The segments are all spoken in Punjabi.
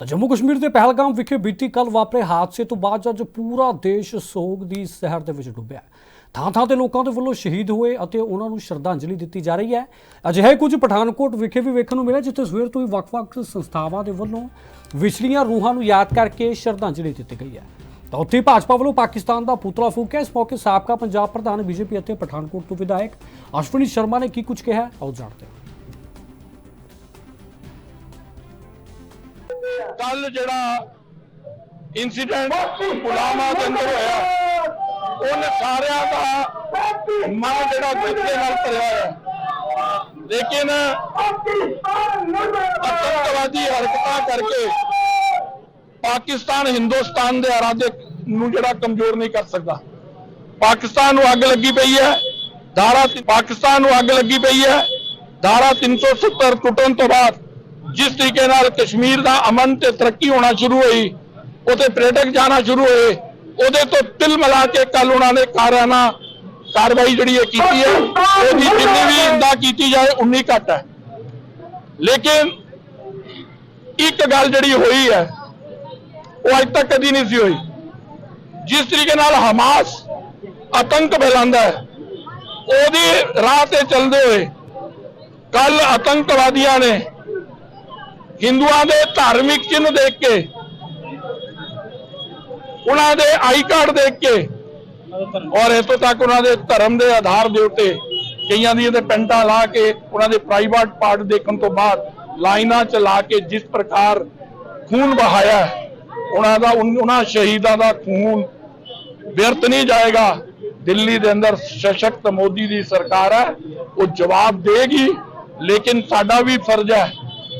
ਤਾਂ ਜੰਮੂ ਕਸ਼ਮੀਰ ਦੇ ਪਹਿਲਗਾਮ ਵਿਖੇ ਬੀਤੀ ਕੱਲ ਵਾਪਰੇ ਹਾਦਸੇ ਤੋਂ ਬਾਅਦ ਅੱਜ ਪੂਰਾ ਦੇਸ਼ ਸੋਗ ਦੀ ਸਹਿਰ ਦੇ ਵਿੱਚ ਡੁੱਬਿਆ ਥਾਂ ਥਾਂ ਤੇ ਲੋਕਾਂ ਦੇ ਵੱਲੋਂ ਸ਼ਹੀਦ ਹੋਏ ਅਤੇ ਉਹਨਾਂ ਨੂੰ ਸ਼ਰਧਾਂਜਲੀ ਦਿੱਤੀ ਜਾ ਰਹੀ ਹੈ। ਅਜਿਹੇ ਕੁਝ ਪਠਾਨਕੋਟ ਵਿਖੇ ਵੀ ਵੇਖਣ ਨੂੰ ਮਿਲਿਆ, ਜਿੱਥੇ ਸਵੇਰ ਤੋਂ ਹੀ ਵੱਖ-ਵੱਖ ਸੰਸਥਾਵਾਂ ਦੇ ਵੱਲੋਂ ਵਿਛੜੀਆਂ ਰੂਹਾਂ ਨੂੰ ਯਾਦ ਕਰਕੇ ਸ਼ਰਧਾਂਜਲੀ ਦਿੱਤੀ ਗਈ ਹੈ। ਤਾਂ ਉੱਥੇ ਭਾਜਪਾ ਵੱਲੋਂ ਪਾਕਿਸਤਾਨ ਦਾ ਪੁਤਲਾ ਫੂਕਿਆ। ਇਸ ਮੌਕੇ ਸਾਬਕਾ ਪੰਜਾਬ ਪ੍ਰਧਾਨ, ਬੀਜੇਪੀ ਅਤੇ ਪਠਾਨਕੋਟ ਤੋਂ ਵਿਧਾਇਕ ਅਸ਼ਵਨੀ ਸ਼ਰਮਾ ਨੇ ਕੀ ਕੁਝ ਕਿਹਾ ਆਓ ਜਾਣਦੇ ਹਾਂ। ਕੱਲ ਜਿਹੜਾ ਇਨਸੀਡੈਂਟ ਪੁਲਾਮਾ ਦੇ ਅੰਦਰ ਹੋਇਆ ਉਹਨੇ ਸਾਰਿਆਂ ਦਾ ਮਨ ਜਿਹੜਾ ਗੁੱਸੇ ਨਾਲ ਭਰਿਆ ਹੋਇਆ ਲੇਕਿਨ ਅੱਤਵਾਦੀ ਹਰਕਤਾਂ ਕਰਕੇ ਪਾਕਿਸਤਾਨ ਹਿੰਦੁਸਤਾਨ ਦੇ ਇਰਾਦੇ ਨੂੰ ਜਿਹੜਾ ਕਮਜ਼ੋਰ ਨਹੀਂ ਕਰ ਸਕਦਾ। ਪਾਕਿਸਤਾਨ ਨੂੰ ਅੱਗ ਲੱਗੀ ਪਈ ਹੈ। ਧਾਰਾ ਪਾਕਿਸਤਾਨ ਨੂੰ ਅੱਗ ਲੱਗੀ ਪਈ ਹੈ। ਧਾਰਾ 370 ਟੁੱਟਣ ਤੋਂ ਬਾਅਦ ਜਿਸ ਤਰੀਕੇ ਨਾਲ ਕਸ਼ਮੀਰ ਦਾ ਅਮਨ ਤੇ ਤਰੱਕੀ ਹੋਣਾ ਸ਼ੁਰੂ ਹੋਈ ਉਤੇ ਪ੍ਰੇਟਕ ਜਾਣਾ ਸ਼ੁਰੂ ਹੋਏ, ਉਹਦੇ ਤੋਂ ਤਿਲ ਮਿਲਾ ਕੇ ਕੱਲ ਉਹਨਾਂ ਨੇ ਕਾਰਾਨਾ ਕਾਰਵਾਈ ਜਿਹੜੀ ਇਹ ਕੀਤੀ ਹੈ, ਉਹਦੀ ਜਿੰਨੀ ਵੀ ਇੰਦਾ ਕੀਤੀ ਜਾਏ, ਉਨੀ ਘੱਟ ਹੈ। ਲੇਕਿਨ ਇੱਕ ਗੱਲ ਜਿਹੜੀ ਹੋਈ ਹੈ, ਉਹ ਅੱਜ ਤੱਕ ਕਦੀ ਨਹੀਂ ਸੀ ਹੋਈ। ਜਿਸ ਤਰੀਕੇ ਨਾਲ ਹਮਾਸ ਆਤੰਕ ਫੈਲਾਉਂਦਾ ਹੈ, ਉਹਦੀ ਰਾਹ ਤੇ ਚੱਲਦੇ ਹੋਏ ਕੱਲ ਆਤੰਕਵਾਦੀਆਂ ਨੇ ਹਿੰਦੂਆਂ ਦੇ ਧਾਰਮਿਕ ਚਿੰਨ੍ਹ ਦੇਖ ਕੇ, ਉਹਨਾਂ ਦੇ ਆਈ ਕਾਰਡ ਦੇਖ ਕੇ, ਔਰ ਇਤੋਂ ਤੱਕ ਉਹਨਾਂ ਦੇ ਧਰਮ ਦੇ ਆਧਾਰ ਦੇ ਉੱਤੇ ਕਈਆਂ ਦੀਆਂ ਤੇ ਪੈਂਟਾਂ ਲਾ ਕੇ ਉਹਨਾਂ ਦੇ ਪ੍ਰਾਈਵੇਟ ਪਾਰਟ ਦੇਖਣ ਤੋਂ ਬਾਅਦ ਲਾਈਨਾਂ ਚ ਲਾ ਕੇ ਜਿਸ ਪ੍ਰਕਾਰ ਖੂਨ ਬਹਾਇਆ ਉਹਨਾਂ ਦਾ ਉਹਨਾਂ ਸ਼ਹੀਦਾਂ ਦਾ ਖੂਨ ਵਿਅਰਥ ਨਹੀਂ ਜਾਏਗਾ। ਦਿੱਲੀ ਦੇ ਅੰਦਰ ਸਸ਼ਕਤ ਮੋਦੀ ਦੀ ਸਰਕਾਰ ਹੈ, ਉਹ ਜਵਾਬ ਦੇਗੀ, ਲੇਕਿਨ ਸਾਡਾ ਵੀ ਫਰਜ਼ ਹੈ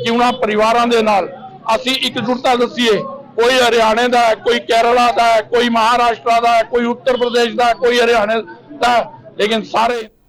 ਕਿ ਉਹਨਾਂ ਪਰਿਵਾਰਾਂ ਦੇ ਨਾਲ। ਅਸੀਂ ਇਕਜੁੱਟਤਾ ਦੱਸੀਏ, ਕੋਈ ਹਰਿਆਣੇ ਦਾ ਕੋਈ ਕੇਰਲਾ ਦਾ ਕੋਈ ਮਹਾਰਾਸ਼ਟਰ ਦਾ ਕੋਈ ਉੱਤਰ ਪ੍ਰਦੇਸ਼ ਦਾ ਕੋਈ ਹਰਿਆਣੇ ਦਾ ਲੇਕਿਨ ਸਾਰੇ